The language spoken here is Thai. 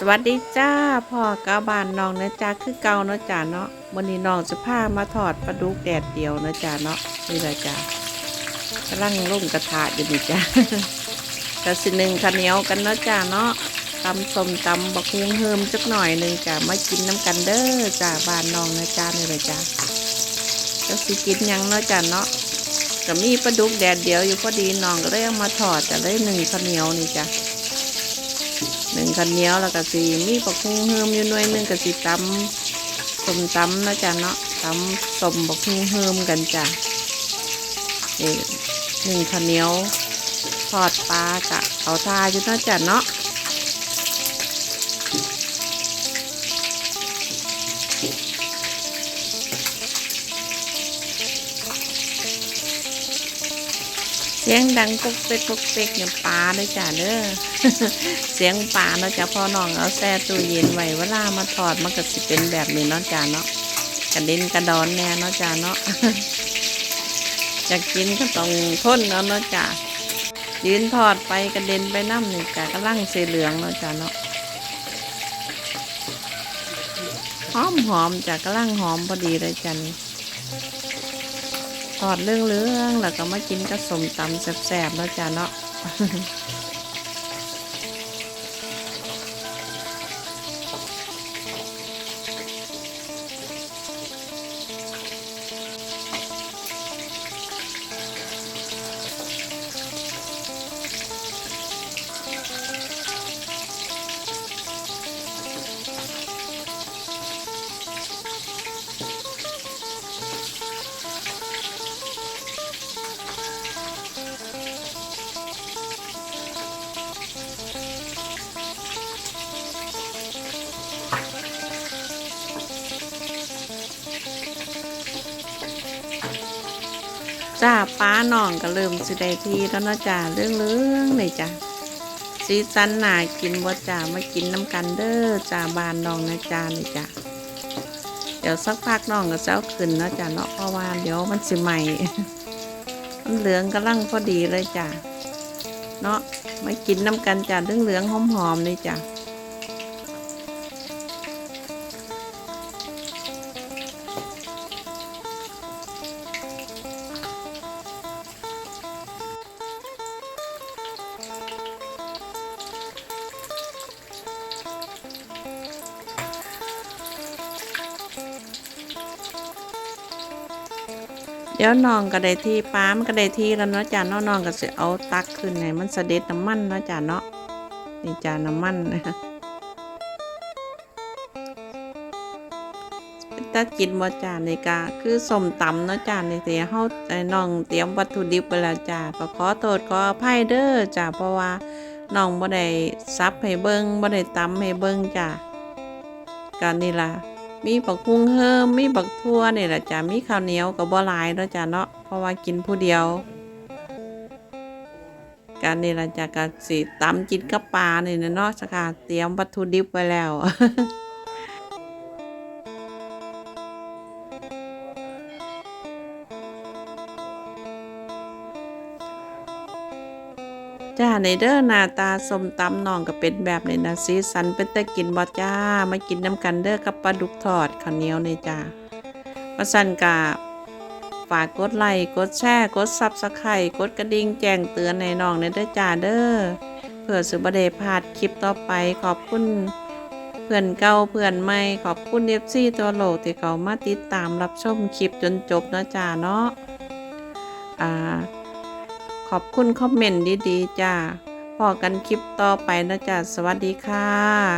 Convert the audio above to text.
สวัสดีจ้าพ่อกาบานน้องนะจ้าคือเก่าเนาะจ้าเนาะวันนี้น้องจะพามาทอดปลาดุกแดดเดียวนะจ้าเนาะนี่แหละจ้ากำลังลุ่มกระทะอยู่นี่จ้ากระสิหนึ่งข้าวเหนียวกันเนาะจ้าเนาะตำสมตำบักฮุงเฮิมจักหน่อยหนึ่งจ้ามากินน้ำกันเด้อจ้าบานน้องนะจ้านี่เลยจ้าก็สิกินยังเนาะจ้าเนาะก็มีปลาดุกแดดเดียวอยู่พอดีน้องก็เลยเอามาทอดจะได้หนึ่งข้าวเหนียวนี่จ้า หนึ่งขันเหนียวแล้วก็สีมีปักฮุงเฮิมอยู่หน่วยหนึ่งก็สีตำสมตำนะจ๊ะเนาะตำสมปักฮุงเฮิมกันจ้ะนี่หนึ่งขันเหนียวทอดปลากะเขาทาอยู่นาะจ๊ะเนาะ สียงดังปุ๊กเป๊กปุ๊กเป๊กเนี่ยปลาเลยจ้ะเด้อเสียงป่าเนาะจ้ะพ่อน้องเอาแช่ตู้เย็นไว้เวลามาถอดมันก็สิเป็นแบบนี้เนาะจ้ะเนาะกระเด็นกระดอนแน่เนาะจ้ะเนาะอยากกินก็ต้องทนเนาะเนาะจ้ะยืนทอดไปกระเด็นไปน้ำนี่จ้ะกำลังสีเหลืองเนาะจ้ะเนาะหอมหอมจ้ะกำลังหอมพอดีเลยจ้ะนี่ ทอดเรื่องเรื่องๆแล้วก็มากินกับสมตำแซ่บๆแล้วจ้ะเนาะ จ้าป้าน้องก็เริ่มสิได้ทีแล้วนะจ้าเรื่องเรื่องเลยจ้าสีสันหนากินบ่จ้ามากินน้ำกันเด้อจ้าบานน้องนะจ้าเลยจ้าเดี๋ยวสักพักน้องก็จะเอาขึ้นนะจ้าเนาะเพราะว่าเดี๋ยวมันสิใหม่มันเหลืองกำลังพอดีเลยจ้าเนาะมากินน้ำกันจ้าเรื่องเหลืองหอมๆเลยจ้า เดี๋ยวน้องก็ได้ที่ป้ามันก็ได้ที่แล้วเนาะจ้าเนาะน้องก็จะเอาตักขึ้นให้มันเสด็จน้ำมันเนาะจ้าเนาะนี่จ้าน้ำมันนะตากินบ่จ้าในกาคือสมตำเนาะจ้าในเตียเฮาไอ้น้องเตรียมวัตถุดิบไปแล้วจ้าก็ขอโทษขออภัยเด้อจ้าเพราะว่าน้องบ่ได้ซับให้เบิ่งบ่ได้ตำให้เบิ่งจ้าก็นี่ล่ะ มีบักพุงเฮิมมีบักทั่วเนี่แหละจ้ะมีข้าวเหนียวกับบัวลายเนาะจ้ะเนาะเพราะว่ากินผู้เดียวการนี่ละจ้ะก็สิตำกินกับปลาเนี่ยเนาะสกาเตรียมวัตถุดิบไว้แล้ว จ้าในเด้อหน้าตาสมตำน้องก็เป็นแบบนี้นะสีสันเป็นแต่กินบ่จ้ามากินน้ำกันเด้อกับปลาดุกทอดข้าวเหนียวในี่จ้าประสันกาฝากกดไลค์กดแชร์กดซับสไครต์กดกระดิ่งแจ้งเตือนในน้องในเด้อจ้าเด้อเพื่อสุบเดพาดคลิปต่อไปขอบคุณเพื่อนเก่าเพื่อนใหม่ขอบคุณเอฟซีตัวโหลที่เขามาติดตามรับชมคลิปจนจบนะจ้าเนาะอ่า ขอบคุณคอมเมนต์ดีๆจ้าพอกันคลิปต่อไปนะจ้าสวัสดีค่ะ